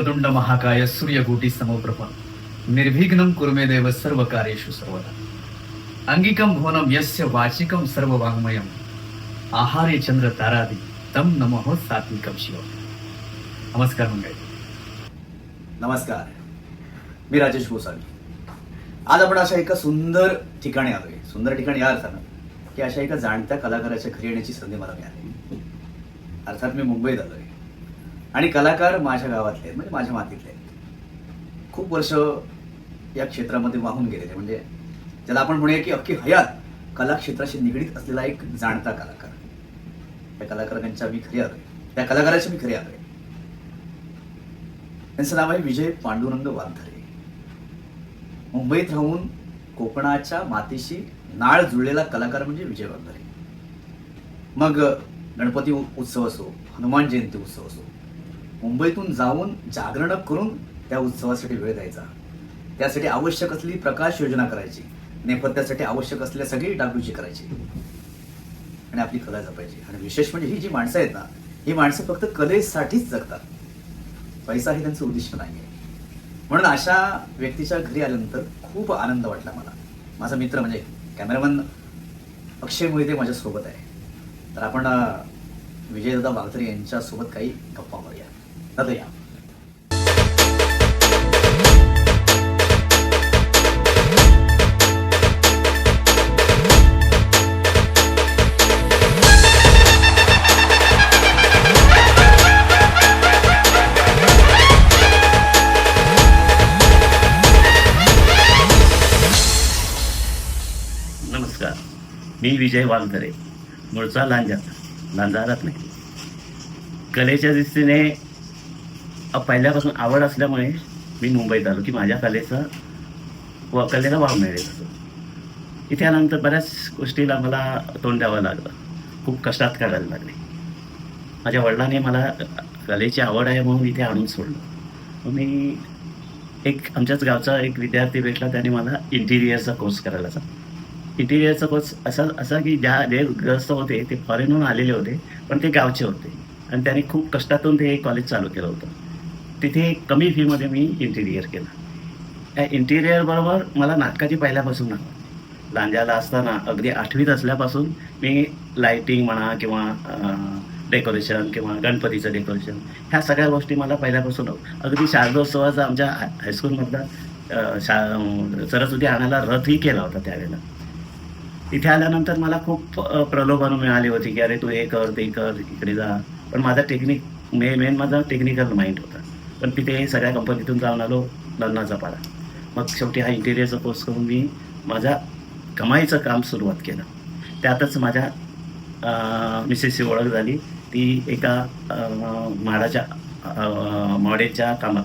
वक्रतुंड महाकाय सूर्यकोटी समप्रभ निर्विघ्नं कुर्मे देव सर्व कार्येषु सर्वदा अंगिकं भुवनं यस्य वाचिकं सर्व वाङ्मयम् आहारे चंद्र तारादी तम नमो सात्विकं शिव नमस्कार मंडळी नमस्कार मी राजेश गोसावी आज आपण अशा एका सुंदर ठिकाणी आलोय. सुंदर ठिकाणी या अर्थानं की अशा एका जाणत्या कलाकाराच्या घरी येण्याची संधी मला मिळाली. अर्थात मी मुंबईत आलोय. आणि कलाकार माझ्या गावातले आहेत म्हणजे माझ्या मातीतले आहेत. खूप वर्ष या क्षेत्रामध्ये वाहून गेलेले म्हणजे ज्याला आपण म्हणूया की अख्खी हयात कला क्षेत्राशी निगडीत असलेला एक जाणता कलाकार. त्या कलाकारांच्या मी खरी आलोय त्या कलाकाराच्या मी खरी आलोय त्यांचं नाव आहे विजय पांडुरंग वागधरे मुंबईत राहून कोकणाच्या मातीशी नाळ जुळलेला कलाकार म्हणजे विजय वागधरे मग गणपती उत्सव असो हनुमान जयंती उत्सव असो मुंबईतून जाऊन जागरण करून त्या उत्सवासाठी वेळ द्यायचा. त्यासाठी आवश्यक असलेली प्रकाश योजना करायची. नेपथ्यासाठी आवश्यक असलेल्या सगळी डागडुजी करायची. आणि आपली कला जपायची. आणि विशेष म्हणजे ही जी माणसं आहेत ना ही माणसं फक्त कलेसाठीच जगतात. पैसा हे त्यांचं उद्दिष्ट नाही आहे म्हणून अशा व्यक्तीच्या घरी आल्यानंतर खूप आनंद वाटला मला. माझा मित्र म्हणजे कॅमेरामन अक्षय मोहिते माझ्यासोबत आहे. तर आपण विजयदादा वागधरे यांच्यासोबत काही गप्पा मारूया. दादा नमस्कार. मी विजय वालधरे मूळचा लांजा लांजारात नाही कलेच्या दृष्टीने पहिल्यापासून आवड असल्यामुळे मी मुंबईत आलो की माझ्या कलेचा व कलेला वाव मिळेल. असं इथे आल्यानंतर बऱ्याच गोष्टीला मला तोंड द्यावं लागलं. खूप कष्टात करायला लागले. माझ्या वडिलांनी मला कलेची आवड आहे म्हणून इथे आणून सोडलं. मग मी एक आमच्याच गावचा एक विद्यार्थी भेटला त्याने मला इंटिरियरचा कोर्स करायला सांग इंटिरियरचा कोर्स असा असा की ज्या जे ग्रस्त होते ते फॉरेनहून आलेले होते पण ते गावचे होते. आणि त्यांनी खूप कष्टातून ते कॉलेज चालू केलं होतं. तिथे कमी फीमध्ये मी इंटिरियर केलं. त्या इंटिरियरबरोबर मला नाटकाची पहिल्यापासून ना लांजाला असताना अगदी आठवीत असल्यापासून मी लाईटिंग म्हणा किंवा डेकोरेशन किंवा गणपतीचं डेकोरेशन ह्या सगळ्या गोष्टी मला पहिल्यापासून अगदी शारदोत्सवाचा आमच्या हाय- हायस्कूलमधला शा सरस्वती आणायला रथही केला होता त्यावेळेला. तिथे आल्यानंतर मला खूप प्रलोभन मिळाली होती की अरे तू हे कर ते कर इकडे जा. पण माझा टेक्निक मे मेन माझा टेक्निकल माइंड होता. पण तिथे सगळ्या कंपनीतून जाऊन आलो लग्नाचा पाडा मग शेवटी हा इंटेरियरचा कोर्स करून मी माझ्या कमाईचं काम सुरुवात केलं. त्यातच माझ्या मिसेसची ओळख झाली. ती एका माडाच्या मॉडेलच्या कामात.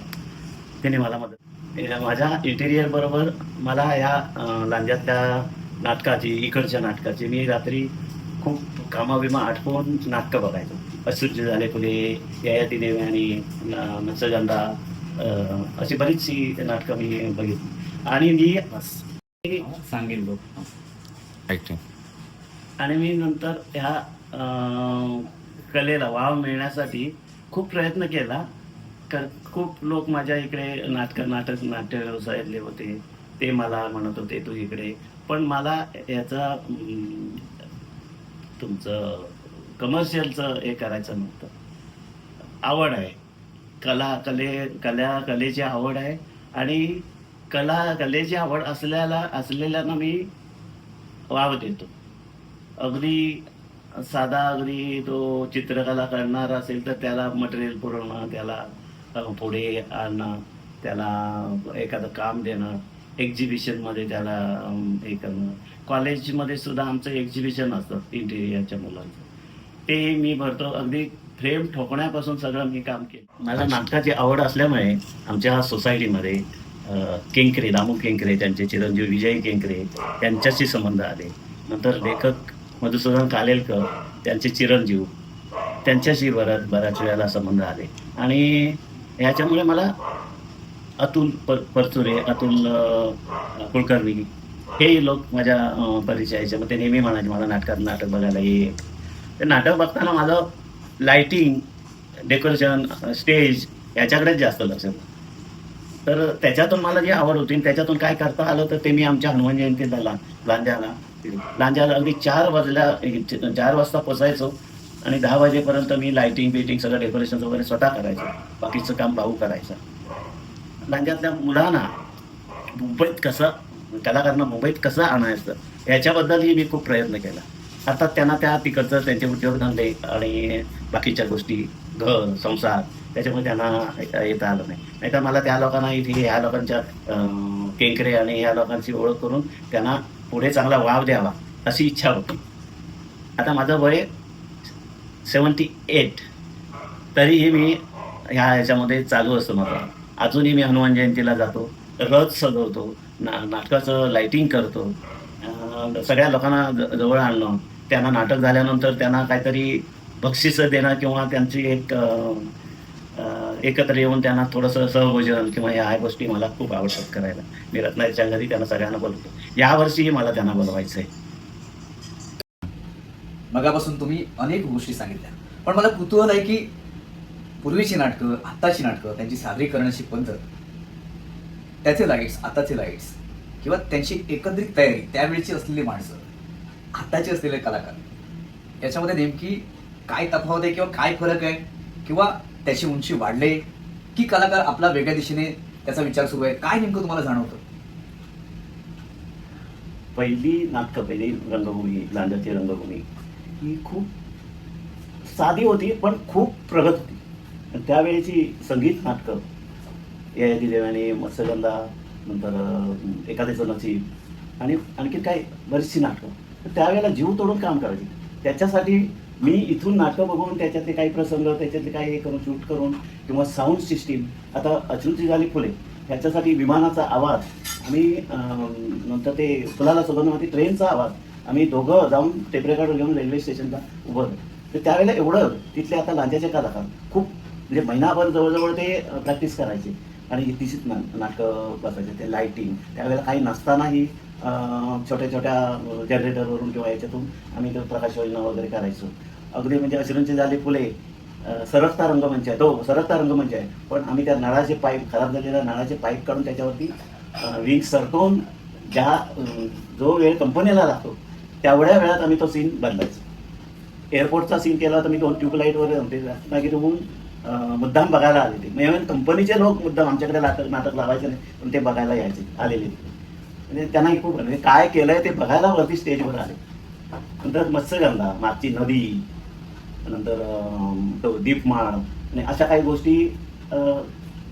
त्याने मला मदत माझ्या इंटेरियरबरोबर मला या लांजातल्या लांज्यातल्या नाटकाची इकडच्या नाटकाची मी रात्री खूप कामाविमा आठवून नाटकं बघायचो. असूर्य झाले फुले ययाती देवी आणि अ, अशी बरीचशी नाटकं मी बघितली. आणि मी बस सांगेल लोक आणि मी नंतर ह्या कलेला वाव मिळण्यासाठी खूप प्रयत्न केला. क खूप लोक माझ्या इकडे नाटक नाटक नाट्य व्यवसायातले होते. ते मला म्हणत होते तू इकडे. पण मला याचा तुमचं कमर्शियलचं हे करायचं नव्हतं. आवड आहे. कला कले कला कलेची आवड आहे. आणि कला कलेची आवड असल्याला असलेल्यांना मी वाव देतो. अगदी साधा अगदी तो चित्रकला करणार असेल तर त्याला मटेरियल पुरवणं त्याला पुढे आणणं त्याला एखादं काम देणं एक्झिबिशनमध्ये त्याला हे करणं. कॉलेजमध्ये सुद्धा आमचं एक्झिबिशन असतं इंटिरियरच्या मुलांचं. ते मी भरतो. अगदी फ्रेम ठोकण्यापासून सगळं मी काम केलं. मला नाटकाची आवड असल्यामुळे आमच्या सोसायटीमध्ये केंकरे दामू केंकरे त्यांचे चिरंजीव विजय केंकरे त्यांच्याशी संबंध आले. नंतर लेखक मधुसूदन कालेलकर त्यांचे चिरंजीव त्यांच्याशी बऱ्याच बऱ्याच वेळेला संबंध आले. आणि ह्याच्यामुळे मला अतुल पर परचुरे अतुल कुलकर्णी हे लोक माझ्या परिचयाचे. मग ते नेहमी म्हणायचे मला नाटकात नाटक बघायला ये. ते नाटक बघताना माझं लायटिंग डेकोरेशन स्टेज याच्याकडेच जास्त लक्ष तर त्याच्यातून मला जी आवड होती आणि त्याच्यातून काय करता आलं तर ते मी आमच्या हनुमान जयंतीला ला लांजाला लांजाला अगदी चार वाजल्या चार वाजता पोचायचो आणि दहा वाजेपर्यंत मी लाईटिंग बिटिंग सगळं डेकोरेशन वगैरे स्वतः करायचं. बाकीचं काम भाऊ करायचं. लांजातल्या मुलांना मुंबईत कसं कलाकारांना मुंबईत कसं आणायचं याच्याबद्दलही मी खूप प्रयत्न केला. आता त्यांना त्या तिकडचं त्यांचे उद्योगधंदे आणि बाकीच्या गोष्टी घर संसार त्याच्यामुळे त्यांना येता आलं नाही. नाहीतर मला त्या लोकांना इथे ह्या लोकांच्या केंकरे आणि ह्या लोकांची ओळख करून त्यांना पुढे चांगला वाव द्यावा अशी इच्छा होती. आता माझं वय सेवन्टी एट. तरीही मी ह्या ह्याच्यामध्ये चालू असतो माझं. अजूनही मी हनुमान जयंतीला जातो रथ सजवतो ना नाटकाचं लायटिंग करतो. सगळ्या लोकांना ज- जवळ आणणं त्यांना नाटक झाल्यानंतर त्यांना काहीतरी बक्षिसं देणं किंवा त्यांची एक एकत्र येऊन त्यांना थोडंसं सहभोजन किंवा ह्या गोष्टी मला खूप आवडतात करायला. मी रत्नाच्या घरी त्यांना सगळ्यांना बोलवतो. यावर्षीही मला त्यांना बोलवायचं आहे मगापासून तुम्ही अनेक गोष्टी सांगितल्या. पण मला कुतूहल आहे की पूर्वीची नाटकं आत्ताची नाटकं त्यांची सादरीकरणाची पद्धत त्याचे लाईट्स आताचे लाईट्स किंवा त्यांची एकत्रित तयारी त्यावेळची असलेली माणसं आताचे असलेले कलाकार. याच्यामध्ये नेमकी काय तफावत आहे किंवा काय फरक आहे किंवा त्याची उंची वाढले की कलाकार आपला वेगळ्या दिशेने त्याचा विचार सुरू आहे? काय नेमकं तुम्हाला जाणवतं? पहिली नाटकं पहिली रंगभूमी लांजाची रंगभूमी ही खूप साधी होती पण खूप प्रगत होती. त्यावेळेची संगीत नाटकं ययाती देवाने मत्स्यगंधा नंतर एखाद्याचं नसीब आणि आणखी काय बरीचशी नाटकं. तर त्यावेळेला जीव तोडून काम करायची. त्याच्यासाठी मी इथून नाटकं बघून त्याच्यातले काही प्रसंग त्याच्यातले काही हे करून शूट करून किंवा साऊंड सिस्टीम आता अचलची झाली फुले ह्याच्यासाठी विमानाचा आवाज आम्ही नंतर ते फुलाला सुगंधमध्ये ट्रेनचा आवाज आम्ही दोघं जाऊन टेपरेकार्ड घेऊन रेल्वे स्टेशनला उभं तर त्यावेळेला एवढं तिथले आता लांजाचे कलाकार खूप म्हणजे महिनाभर जवळजवळ ते प्रॅक्टिस करायचे. आणि तिशीच ना नाटकं बसायचे ते लाईटिंग त्यावेळेला काही नसतानाही छोट्या छोट्या जनरेटरवरून किंवा याच्यातून आम्ही ते प्रकाश योजना वगैरे करायचो. अगदी म्हणजे अश्रूंचे झाले फुले सरकता रंगमंच म्हणजे आहे. तो सरकता रंगमंच म्हणजे आहे. पण आम्ही त्या नळाचे पाईप खराब झालेल्या नळाचे पाईप काढून त्याच्यावरती विंग सरकवून ज्या जो वेळ कंपनीला लागतो तेवढ्या वेळात आम्ही तो सीन बदलायचो एअरपोर्टचा सीन केला तर मी दोन ट्यूबलाईट वगैरे आणते रत्नागिरीहून मुद्दाम बघायला आले ते म्हणजे कंपनीचे लोक मुद्दाम आमच्याकडे नाटक नाटक लावायचे नाही पण ते बघायला यायचे आलेले. म्हणजे त्यांनाही खूप म्हणजे काय केलंय ते बघायला वरती स्टेजवर आले. नंतर मत्स्यगंधा मागची नदी नंतर दीपमाळ आणि अशा काही गोष्टी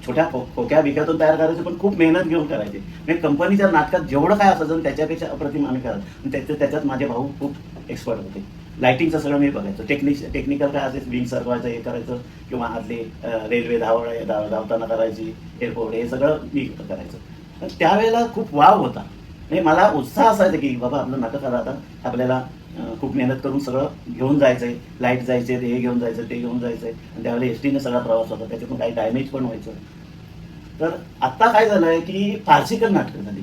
छोट्या खो खोक्या बिक्यातून तयार करायचे पण खूप मेहनत घेऊन करायचे. म्हणजे कंपनीच्या नाटकात जेवढं काय असायचं त्याच्यापेक्षा अप्रतिम आम्ही करायचं. आणि त्याच्यात माझे भाऊ खूप एक्सपर्ट होते. लाईटिंगचं सगळं मी बघायचो. टेक्निक टेक्निकल काय असेल विंग सरकवायचं हे करायचं किंवा आतले रेल्वे धाव धाव धावताना करायची एअरपोर्ट हे सगळं मी करायचं. पण त्यावेळेला खूप वाव होता. म्हणजे मला उत्साह असायचा की बाबा आपलं नाटक आलं आता. आपल्याला खूप मेहनत करून सगळं घेऊन जायचंय. लाइट जायचे ते हे घेऊन जायचं ते घेऊन जायचंय. आणि त्यावेळेला एस टीने सगळा प्रवास होता. त्याच्यातून काही डॅमेज पण व्हायचं. तर आता काय झालंय की फारसीकर नाटकं झाली.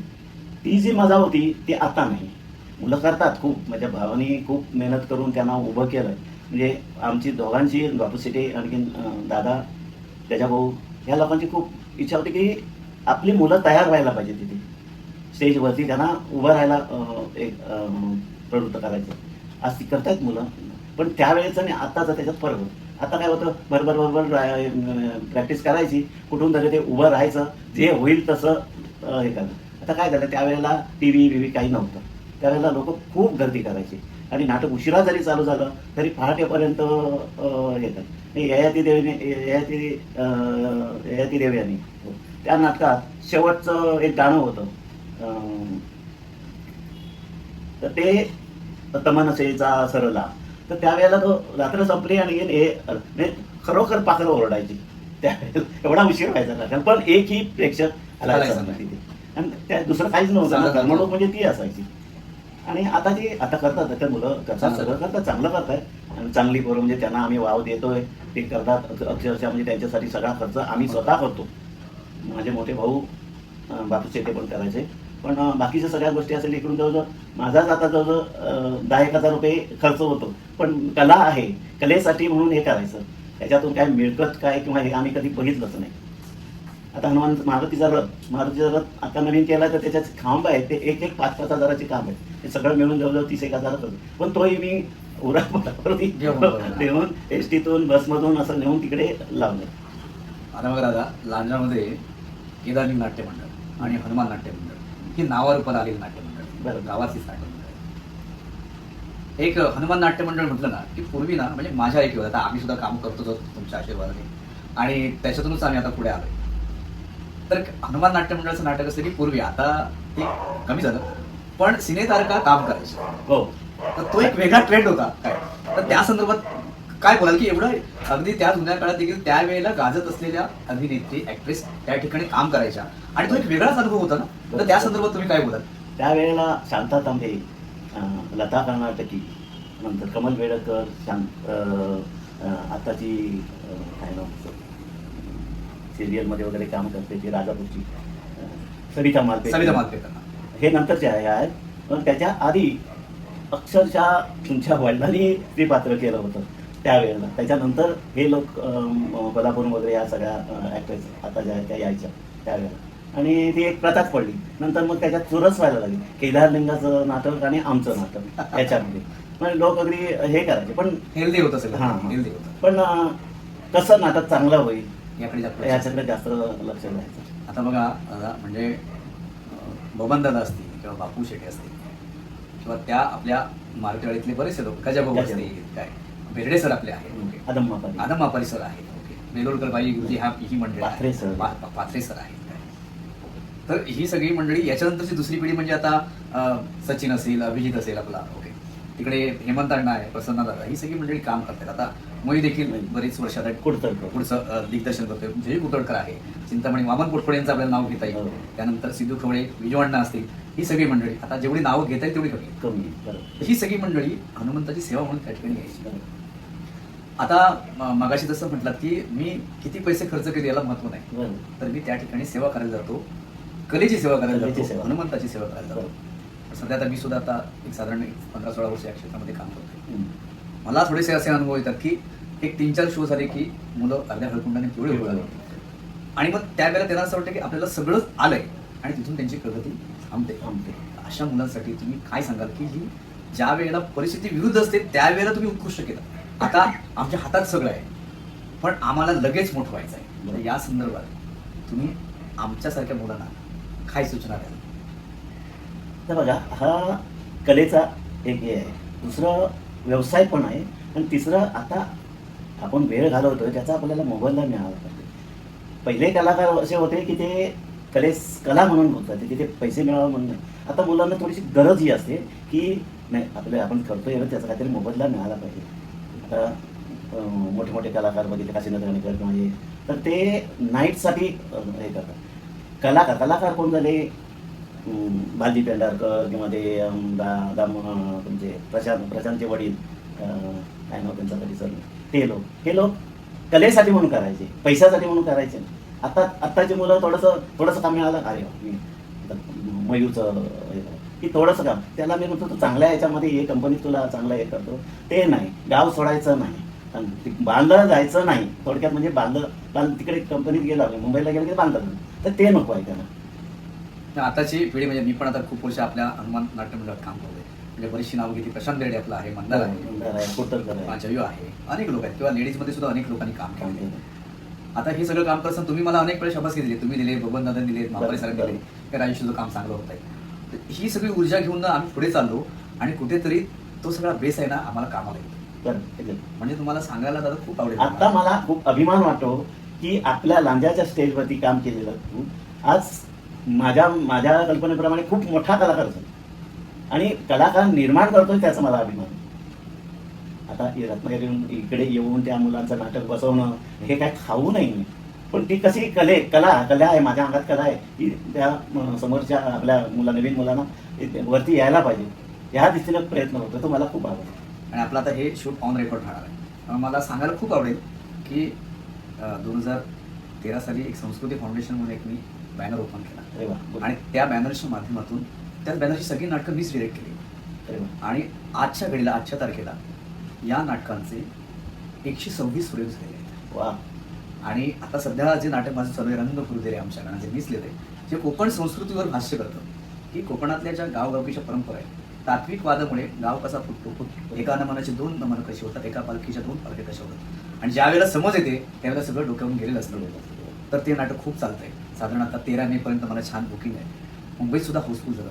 ती जी मजा होती ती आता नाही. मुलं करतात खूप. माझ्या भावानी खूप मेहनत करून त्यांना उभं केलं. म्हणजे आमची दोघांची बापू सिटी आणखीन दादा त्याच्या भाऊ ह्या लोकांची खूप इच्छा होती की आपली मुलं तयार व्हायला पाहिजे तिथे. स्टेजवरती त्यांना उभं राहायला एक प्रवृत्त करायचं. आज ती करतायत मुलं. पण त्यावेळेचं आणि आत्ताचा त्याच्यात फरक होतो. आता काय होतं? बरोबर बरोबर प्रॅक्टिस करायची. कुठून तरी ते उभं राहायचं. जे होईल तसं हे करणं. आता काय झालं? त्यावेळेला टी व्ही व्ही काही नव्हतं. त्यावेळेला लोक खूप गर्दी करायची. आणि नाटक उशिरा जरी चालू झालं तरी पहाटेपर्यंत येतात. ययाती देवीने ययाती ययाती देवी यांनी. त्या नाटकात शेवटचं एक गाणं होतं. अं, तर ते तमनसेचा सरला. तर त्यावेळेला तो रात्र संपली आणि हे खरोखर पाखरं ओरडायची. त्यावेळेला एवढा उशीर व्हायचा नाटक पण एकही प्रेक्षक तिथे आणि त्या दुसरं काहीच नव्हतं. म्हणून म्हणजे ती असायची. आणि आता ती आता करतात आता मुलं करतात. सगळं करतात चांगलं करतायत. आणि चांगली पोरं म्हणजे त्यांना आम्ही वाव देतोय ते करतात अक्ष- अक्षरशः म्हणजे त्यांच्यासाठी सगळा खर्च आम्ही स्वतः करतो. माझे मोठे भाऊ अं, बापू शेटे पण करायचे. पण बाकीच्या सगळ्या गोष्टी असेल इकडून जवळजवळ माझाच आता जवळजवळ दहा एक हजार रुपये खर्च होतो. पण कला आहे कलेसाठी म्हणून हे करायचं. त्याच्यातून काय मिळकत काय किंवा हे आम्ही कधी बघितलंच नाही. आता हनुमान मारुतीचा रथ मारुतीचा रथ आता नवीन केला तर त्याच्यात खांब आहे ते एक एक पाच पाच हजाराचे काम आहे ते सगळं मिळून जवळजवळ तीस एक हजारात होतं. पण तोही मी उरा घेऊन बरोबर. नेऊन एस टीतून बसमधून असं नेऊन तिकडे लावलं. आता बघा दादा लांजामध्ये केदारलिंग नाट्य मंडळ आणि हनुमान नाट्य मंडळ ही नावारूपाला आलेली नाट्य मंडळ बरं. गावातलीच नाट्य मंडळ एक हनुमान नाट्य मंडळ म्हटलं ना की पूर्वी ना म्हणजे माझ्या ऐकीवर आता आम्ही सुद्धा काम करतो तुमच्या आशीर्वादाने. आणि त्याच्यातूनच आम्ही आता पुढे आलोय. तर हनुमान नाट्य मंडळाचं नाटक असतं की पूर्वी. आता ते कमी झालं. पण सिनेतारका काम करायचे. हो. तर तो एक वेगळा ट्रेंड होता. काय? तर त्या संदर्भात काय बोलाल की एवढं अगदी त्या जुन्या काळात देखील त्यावेळेला गाजत असलेल्या अभिनेत्री ऍक्ट्रेस त्या ठिकाणी काम करायच्या. आणि तो एक वेगळाच अनुभव होता ना? तर त्या संदर्भात तुम्ही काय बोलाल? त्यावेळेला शांता तांबे लता कर्नाटकी नंतर कमल बेडकर शांत आताची काय नाव? सिरियलमध्ये वगैरे काम करते ती राजापूरची सरिता मालपे सविता मालपेकर. हे नंतरचे आहे आहेत. पण त्याच्या आधी अक्षरशः तुमच्या वडिलांनी ते पात्र केलं होतं त्यावेळेला. त्याच्यानंतर हे लोक कोल्हापूर वगैरे या सगळ्या ॲक्ट्रेस आता ज्या त्या यायच्या त्यावेळेला. आणि ती एक प्रथाच पडली. नंतर मग त्याच्यात चुरस व्हायला लागली. केदारलिंगाचं नाटक आणि आमचं नाटक याच्यामध्ये. म्हणजे लोक अगदी हे करायचे. पण हेल्दी होतं सगळं. हां. हेल्दी होतं. पण कसं नाटक चांगलं होईल याकडे जास्त. याच्याकडे जास्त लक्ष द्यायचं. आता बघा म्हणजे बबन दादा असतील किंवा बापू शेटे असतील किंवा त्या आपल्या मार्केटवाडीतले बरेचसे लोक गजा भाऊ गजा असतील काय? बेर्डे सर आपले आहेत. आदम मापारी सर आहेत. बेलोरकर बाई गुरुजी हा ही मंडळी आहे. पाथरे सर. आहेत. तर ही सगळी मंडळी याच्यानंतरची दुसरी पिढी म्हणजे आता सचिन असेल अभिजित असेल आपला. ओके. तिकडे हेमंत अण्णा आहे प्रसन्न दादा ही सगळी मंडळी काम करतात. आता मयू देखील बरीच वर्षात. कुडतर पुढचं दिग्दर्शन करतोय. जय कुतडकर आहे. चिंतामणी वामन पोटफळे यांचं आपल्याला नाव घेता हो. येईल त्यानंतर सिद्धू खवळे विजयवाण्णा असतील ही सगळी मंडळी. आता जेवढी नावं घेता येईल तेवढी कमी. ही सगळी मंडळी हनुमंताची सेवा म्हणून त्या ठिकाणी यायची बरोबर. आता मगाशी जसं म्हटलं की मी किती पैसे खर्च केले याला महत्त्व नाही. तर मी त्या ठिकाणी सेवा करायला जातो. कलेची सेवा करायला जातो. हनुमंताची सेवा करायला जातो. सध्या आता मी सुद्धा आता एक साधारण एक पंधरा सोळा वर्ष या क्षेत्रामध्ये काम हम्म. मला थोडेसे असे अनुभव येतात की एक तीन चार शो झाले की मुलं अर्ध्या हळकुंडाने पिवळे होऊ आणि मग त्यावेळेला त्यांना असं वाटतं की आपल्याला सगळंच आलंय आणि तिथून त्यांची प्रगती थांबते. थांबते. अशा मुलांसाठी तुम्ही काय सांगाल की ही ज्या वेळेला परिस्थिती विरुद्ध असते त्यावेळेला तुम्ही उत्कृष्ट केलं. आता आमच्या हातात सगळं आहे पण आम्हाला लगेच मोठं व्हायचं आहे या संदर्भात तुम्ही आमच्यासारख्या मुलांना काय सूचना द्याल? तर बघा हा कलेचा एक हे आहे. दुसरं व्यवसाय पण आहे. आणि तिसरं आता आपण वेळ घालवतो त्याचा आपल्याला मोबाईलला मिळाला पाहिजे पहिले कलाकार असे होते की ते कलेस कला म्हणून बोलतात तिथे पैसे मिळावं म्हणून आता मुलांना थोडीशी गरज ही असते की नाही आपलं आपण करतोय त्याचा काहीतरी मोबदला मिळाला पाहिजे. आता मोठे मोठे कलाकार बघितले काशीनाथ गणेकर किंवा हे. तर ते नाईटसाठी हे करतात. कलाकार कलाकार कोण झाले? बाली पेंढारकर किंवा ते दा दाम तुमचे प्रशांत प्रशांतचे वडील काय नाव त्यांचा कधी सर ते लोक हे लोक कलेसाठी म्हणून करायचे पैशासाठी म्हणून करायचे. आता आत्ताची मुलं थोडंसं थोडंसं काम मिळालं अरे मी मयूरचं हे की थोडंसं काम. त्याला मी म्हणतो तू चांगल्या याच्यामध्ये हे कंपनीत तुला चांगलं हे करतो. ते नाही. गाव सोडायचं नाही. बांधलं जायचं नाही. थोडक्यात म्हणजे बांधलं तिकडे कंपनीत गेला मुंबईला गेलं की बांधलं तर ते नको आहे त्यांना आताची पिढी म्हणजे मी पण आता खूप वर्ष आपल्या हनुमान नाट्य मंडळात काम करतोय. म्हणजे बरीचशी नावं घेतली. प्रशांत बेर्डे आपला आहे मंदार आहे मंदार आहे, अनेक लोक आहेत. किंवा लेडीजमध्ये सुद्धा अनेक लोकांनी काम केले आता हे सगळं काम करताना तुम्ही मला अनेक वेळेस शबासकी दिली तुम्ही दिले बबन दादा दिले मापारी सरांनी दिले. की राजेश तुझं काम चांगलं होत आहे ही सगळी ऊर्जा घेऊन ना आम्ही पुढे चाललो आणि कुठेतरी तो सगळा बेस आहे ना आम्हाला कामाला येतो. म्हणजे तुम्हाला सांगायला दादा खूप आवडेल. आता मला खूप अभिमान वाटतो की आपल्या लांजाच्या स्टेजवरती काम केलेलं आज माझ्या माझ्या कल्पनेप्रमाणे खूप मोठा कलाकार झाला आणि कलाकार निर्माण करतोय त्याचा मला अभिमान. आता रत्नागिरी रत्नागिरीहून इकडे येऊन त्या मुलांचं नाटक बसवणं हे काय खाऊ नाही पण ती कशी कले कला कला आहे माझ्या अंगात कला आहे की त्या समोरच्या आपल्या मुला नवीन मुलांना वरती यायला पाहिजे. ह्या दिशेने प्रयत्न होतो तो मला खूप आवडतो. आणि आपलं आता हे शूट ऑन रेकॉर्ड राहणार आहे. मला सांगायला खूप आवडेल की दोन हजार तेरा साली एक संस्कृती फाउंडेशन म्हणून एक मी बॅनर ओपन केला. आणि त्या बॅनरच्या माध्यमातून त्या बॅनरची सगळी नाटकं मीच डिरेक्ट केली. अरे वा. आणि आजच्या घडीला आजच्या तारखेला या नाटकांचे एकशे सव्वीस प्रयोग झालेले आहेत. वा. आणि आता सध्या जे नाटक माझं चालू आहे रंग फुरुदेरे आमच्या गाण्याचे मीच लिहिते जे कोकण संस्कृतीवर भाष्य करतं की कोकणातल्या ज्या गावगावकीच्या परंपरा आहेत तात्विक वादामुळे गाव कसा फुटतो फुट एका नमनाचे दोन नमन कशी होतात एका पालखीच्या दोन पालखी कशा होतात. आणि ज्या वेळेला समज येते त्यावेळेला सगळं डोक्यावरून गेलेलं असतं. तर ते नाटक खूप चालतंय. साधारण आता तेरा मे पर्यंत मला छान बुकिंग आहे. मुंबईत सुद्धा हाऊसफुल झालं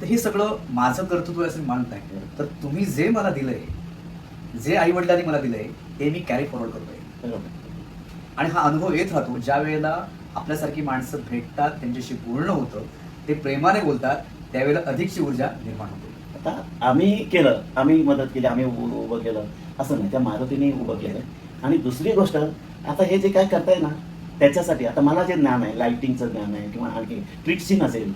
तर हे सगळं माझं कर्तृत्व आहे असं मानत नाही तर तुम्ही जे मला दिलंय जे आई वडिलांनी मला दिलंय ते मी कॅरी फॉरवर्ड करतोय. आणि हा अनुभव येत राहतो ज्या वेळेला आपल्यासारखी माणसं भेटतात त्यांच्याशी बोलणं होतं ते प्रेमाने बोलतात त्यावेळेला अधिकची ऊर्जा निर्माण होते. आता आम्ही केलं आम्ही मदत केली आम्ही उभं केलं. असं नाही त्या मारुतीने उभं केलं. आणि दुसरी गोष्ट आता हे जे काय करताय ना त्याच्यासाठी आता मला जे ज्ञान आहे लायटिंगचं ज्ञान आहे किंवा आणखी ट्रिक्सिंग असेल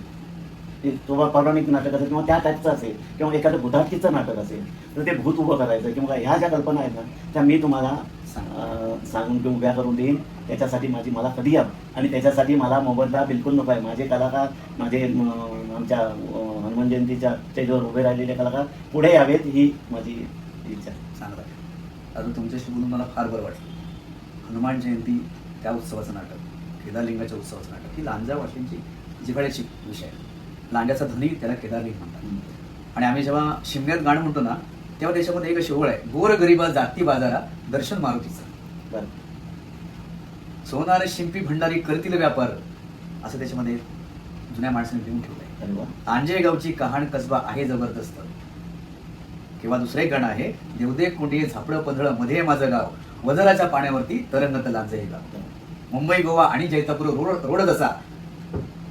ते किंवा पौराणिक नाटक असेल किंवा त्या टाईपचं असेल किंवा एखादं बुधाटकीचं नाटक असेल तर ते भूत उभं करायचं किंवा ह्या ज्या कल्पना आहेत ना त्या मी तुम्हाला सांगून किंवा उभ्या करून देईन. त्याच्यासाठी माझी मला कधी या आणि त्याच्यासाठी मला मोबदला बिलकुल नको आहे. माझे कलाकार माझे आमच्या हनुमान जयंतीच्या स्टेजवर उभे राहिलेले कलाकार पुढे यावेत ही माझी इच्छा सांगत आहे. अजून तुमच्याशी बोलून मला फार बरं वाटलं. हनुमान जयंती त्या उत्सवाचं नाटक केदारलिंगाच्या उत्सवाचं नाटक. ही लांजा वाशिंची जिव्हाळ्याची विषय आहे. लांजाचा धनी त्याला केदारलिंग म्हणतात. आणि आम्ही जेव्हा शिमग्यात गाणं म्हणतो ना तेव्हा त्याच्यामध्ये एक अशी ओळ आहे गोर गरीबा जाती बाजारा दर्शन मारुतीचं. सोनार शिंपी भंडारी करतील व्यापार असं त्याच्यामध्ये जुन्या माणसाने लिहून ठेवलंय. अरे वा. आंजेगावची कहाण कसबा आहे जबरदस्त. किंवा दुसरं एक गाणं आहे देवदे कोंडी झापडं पंधळं मध्ये माझं गाव. वजराच्या पाण्यावरती तरंगत लांजे हे गाव मुंबई गोवा आणि जैतापूर रोड रोड कसा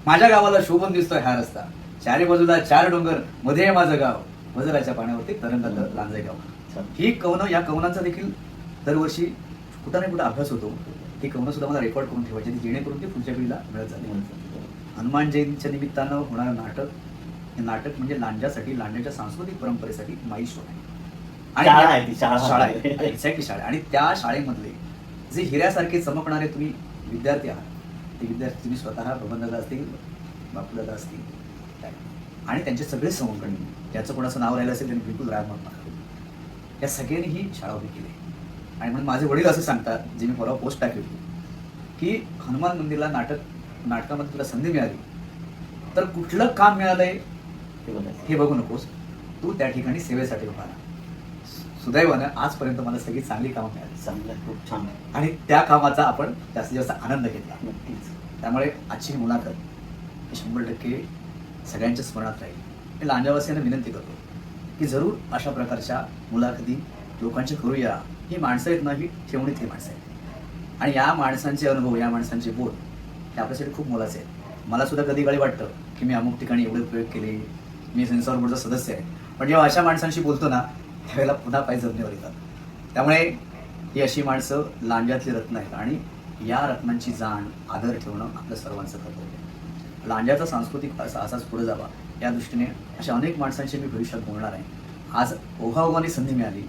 माझ्या गावाला शोभून दिसतोय हा रस्ता. चारी बाजूला चार डोंगरमध्ये आहे माझं गाव. वजराच्या पाण्यावरती तरंगत लांजे गाव. ही कवनं या कवनांचा देखील दरवर्षी कुठं नाही कुठं अभ्यास होतो. ही कवनं सुद्धा मला रेकॉर्ड करून ठेवायची जेणेकरून ती पुढच्या पिढीला मिळत झाली हनुमान जयंतीच्या निमित्तानं होणारं नाटक हे नाटक म्हणजे लांजासाठी लांजाच्या सांस्कृतिक परंपरेसाठी माईस्टोन आहे. ती, शाळा. आहे. एक्झॅक्टली शाळा. आणि त्या शाळेमधले जे हिऱ्यासारखे चमकणारे तुम्ही विद्यार्थी आहात. ते विद्यार्थी तुम्ही स्वतः बबनदादा असतील बापूदादा असतील. आणि त्यांचे सगळे सवंगणी ज्याचं कोणाचं नाव राहिलं असेल त्यांनी बिलकुल राग म्हणू नका या सगळ्यांनी ही शाळा उभी केली. आणि म्हणून माझे वडील असं सांगतात जे मी परवा पोस्ट टाकली होती की हनुमान मंदिरला नाटक नाटकामध्ये तुला संधी मिळाली. तर कुठलं काम मिळालंय? ते बघायचं हे बघू नकोस. तू त्या ठिकाणी सेवेसाठी उभा राहा. सुदैवानं आजपर्यंत मला सगळी चांगली कामं मिळाली. चांगलं खूप छान आहे. आणि त्या कामाचा आपण जास्तीत जास्त आनंद घेतला. नक्कीच. त्यामुळे आजची मुलाखत शंभर टक्के सगळ्यांच्या स्मरणात राहील. मी लांजावासियांना विनंती करतो की जरूर अशा प्रकारच्या मुलाखती लोकांची करूया. ही माणसं आहेत ना ही ठेवणीतली माणसं आहेत. आणि या माणसांचे अनुभव या माणसांचे बोल हे आपल्यासाठी खूप मोलाचे आहेत. मला सुद्धा कधी काळी वाटतं की मी अमुक ठिकाणी एवढे प्रयोग केले मी सेन्सॉर बोर्डचा सदस्य आहे. पण जेव्हा अशा माणसांशी बोलतो ना त्यावेळेला पुन्हा पाय जमिनीवर येतात. त्यामुळे ही अशी माणसं लांजातली रत्न आहेत आणि या रत्नांची जाण आदर ठेवणं आपलं सर्वांचं कर्तव्य आहे. लांजाचा सांस्कृतिक असा असाच पुढे जावा. या दृष्टीने अशा अनेक माणसांशी मी भविष्यात बोलणार आहे. आज ओघाओघाने संधी मिळाली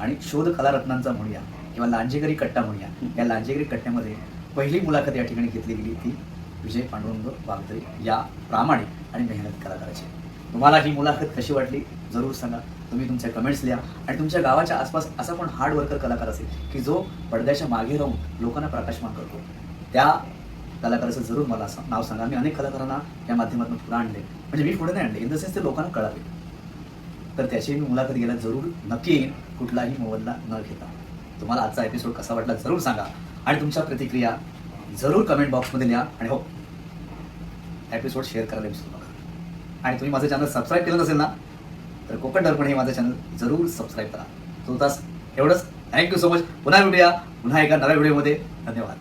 आणि शोध कला रत्नांचा म्हणूया किंवा लांजेकरी कट्टा म्हणूया. या लांजेकरी कट्ट्यामध्ये पहिली मुलाखत या ठिकाणी घेतली गेली ती विजय पांडुरंग वागदरे या प्रामाणिक आणि मेहनत कलाकाराची. तुम्हाला ही मुलाखत कशी वाटली? जरूर सांगा. तुम्ही तुमच्या कमेंट्स लिहा. आणि तुमच्या गावाच्या आसपास असा पण हार्ड वर्कर कलाकार असेल की जो पडद्याच्या मागे राहून लोकांना प्रकाशमान करतो. त्या कलाकाराचं जरूर मला नाव सांगा. मी अनेक कलाकारांना या माध्यमातून पुढे आणले म्हणजे मी पुढे नाही आणले इन द सेन्स ते लोकांना कळावे तर त्याची मी मुलाखत घ्यायला जरूर नक्की येईन. कुठलाही मोबदला न घेता. तुम्हाला आजचा एपिसोड कसा वाटला जरूर सांगा. आणि तुमच्या प्रतिक्रिया जरूर कमेंट बॉक्समध्ये लिहा. आणि हो एपिसोड शेअर करायला विसरू नका. आणि तुम्ही माझं चॅनल सबस्क्राईब केलं नसेल ना तर कोकण दर्पण हे माझं चॅनल जरूर सबस्क्राईब करा. तुर्तास एवढंच. थँक्यू सो मच पुन्हा भेटूया. पुन्हा एका नव्या व्हिडिओमध्ये धन्यवाद.